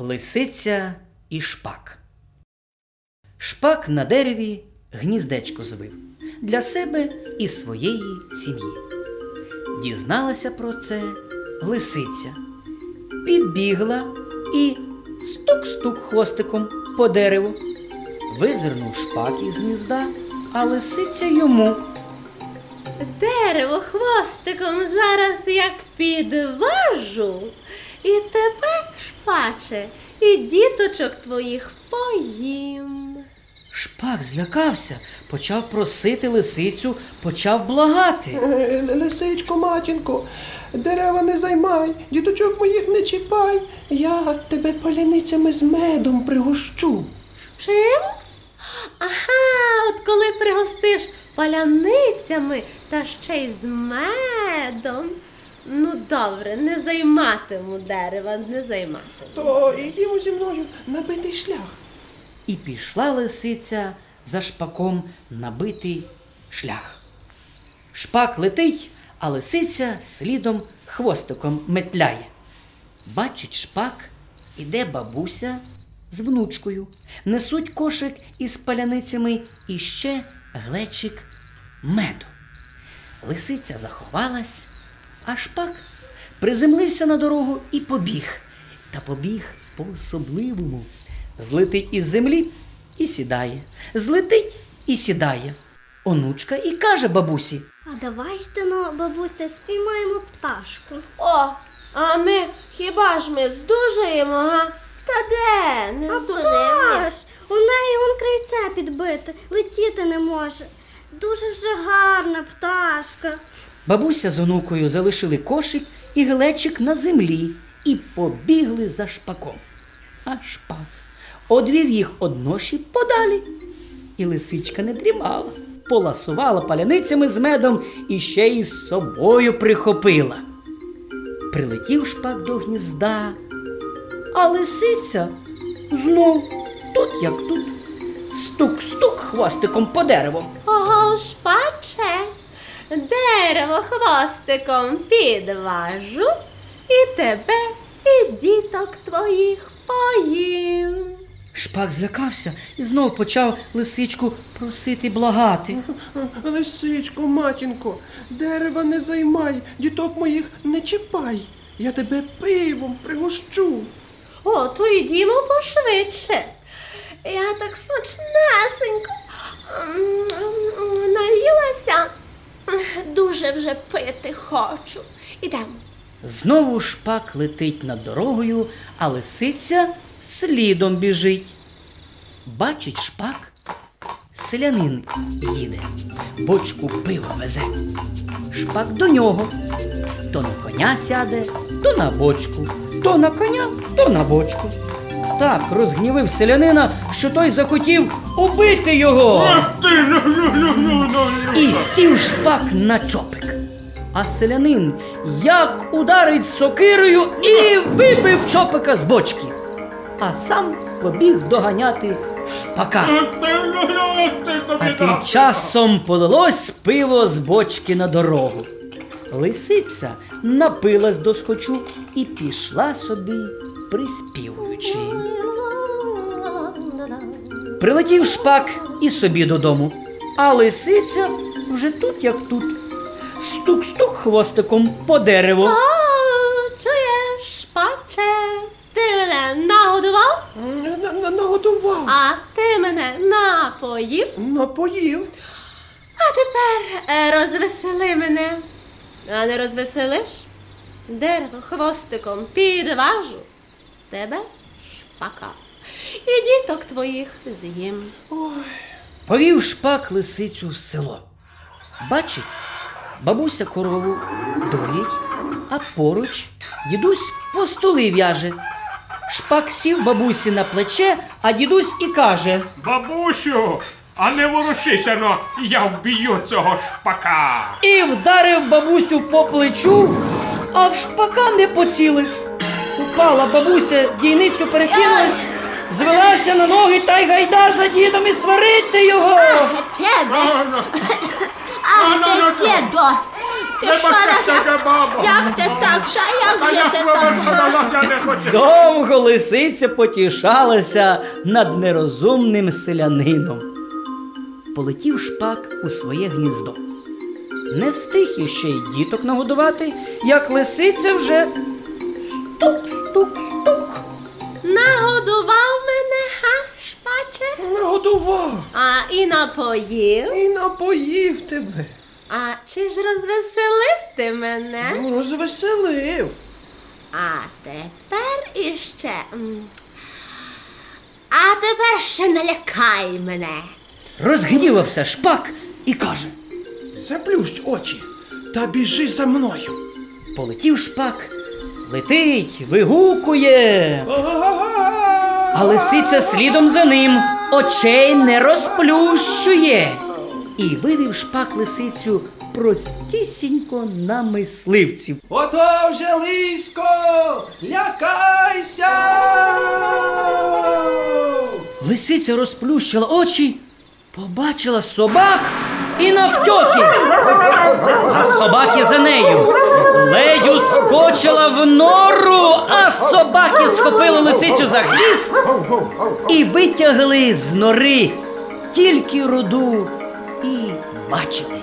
Лисиця і шпак. Шпак на дереві гніздечко звив для себе і своєї сім'ї. Дізналася про це лисиця, підбігла і стук-стук хвостиком по дереву. Визирнув шпак із гнізда, а лисиця йому. Дерево хвостиком зараз як підважу, і тебе, шпаче, і діточок твоїх поїм. Шпак злякався, почав просити лисицю, почав благати. Е, Лисичко, матінко, дерева не займай, діточок моїх не чіпай. Я тебе паляницями з медом пригощу. Чим? Ага, от коли пригостиш паляницями та ще й з медом. Ну добре, не займатиму дерева, не займатиму. То ідімо зі мною на битий шлях. І пішла лисиця за шпаком на битий шлях. Шпак летить, а лисиця слідом хвостиком метляє. Бачить шпак, іде бабуся з внучкою, несуть кошик із паляницями і ще глечик меду. Лисиця заховалась, а шпак приземлився на дорогу і побіг. Та побіг по-особливому. Злетить із землі і сідає, злетить і сідає. Онучка і каже бабусі. А давайте ну, бабуся, спіймаємо пташку. О, а ми хіба ж ми здужаємо, га? Та де? Не А здужаємо. пташ! У неї он крильця підбите, летіти не може. Дуже вже гарна пташка. Бабуся з онукою залишили кошик і глечик на землі і побігли за шпаком. А шпак одвів їх одноші подалі. І лисичка не дрімала, поласувала паляницями з медом і ще й з собою прихопила. Прилетів шпак до гнізда, а лисиця знов тут як тут. Стук-стук хвостиком по дереву. Ого, шпаче, дерево хвостиком підважу, і тебе, і діток твоїх поїм. Шпак злякався і знов почав лисичку просити благати. Лисичко, матінко, дерева не займай, діток моїх не чіпай. Я тебе пивом пригощу. О, то йдімо пошвидше. Я так смачнесенько м, наїлася. Дуже вже пити хочу. Ідемо. Знову шпак летить над дорогою, а лисиця слідом біжить. Бачить шпак, селянин їде, бочку пива везе. Шпак до нього. То на коня сяде, то на бочку, то на коня, то на бочку. Так розгнівив селянина, що той захотів убити його. І сів шпак на чопик. А селянин як ударить сокирою і вибив чопика з бочки. А сам побіг доганяти шпака. А тим часом полилось пиво з бочки на дорогу. Лисиця напилась до схочу і пішла собі, приспівуючи. Прилетів шпак і собі додому, а лисиця вже тут, як тут. Стук-стук хвостиком по дереву. О, чуєш, шпаче, ти мене нагодував, Нагодував, а ти мене напоїв. напоїв. А тепер е, розвесели мене. А не розвеселиш? Дерево хвостиком підважу. Тебе шпака. І діток твоїх з'їм. Повів шпак лисицю в село. Бачить, бабуся корову доїть, а поруч дідусь по столи в'яже. Шпак сів бабусі на плече, а дідусь і каже: Бабусю, а не ворушися, но я вб'ю цього шпака. і вдарив бабусю по плечу, а в шпака не поцілив. Упала бабуся, дійницю перекинулась, звелася на ноги та й гайда за дідом і сварити його. Тебе, А, ну, ну, ну. дідо, ти Не що так? Як ти так? Ша, як же ти так? Довго лисиця потішалася над нерозумним селянином. Полетів шпак у своє гніздо. Не встиг іще й діток нагодувати, як лисиця вже стук-стук-стук. Нагодував А і напоїв. і напоїв тебе. А чи ж розвеселив ти мене? Ну, розвеселив. А тепер іще. А тепер ще налякай мене. Розгнівався шпак і каже: Заплющ очі та біжи за мною. полетів шпак, летить, вигукує. А лисиця слідом за ним очей не розплющує. І вивів шпак лисицю простісінько на мисливців. Ото вже лисько, лякайся. Лисиця розплющила очі, побачила собак і навтьоки. А собаки за нею. Ледю скочила в нору, а собаки схопили лисицю за хвіст і витягли з нори тільки руду і бачили.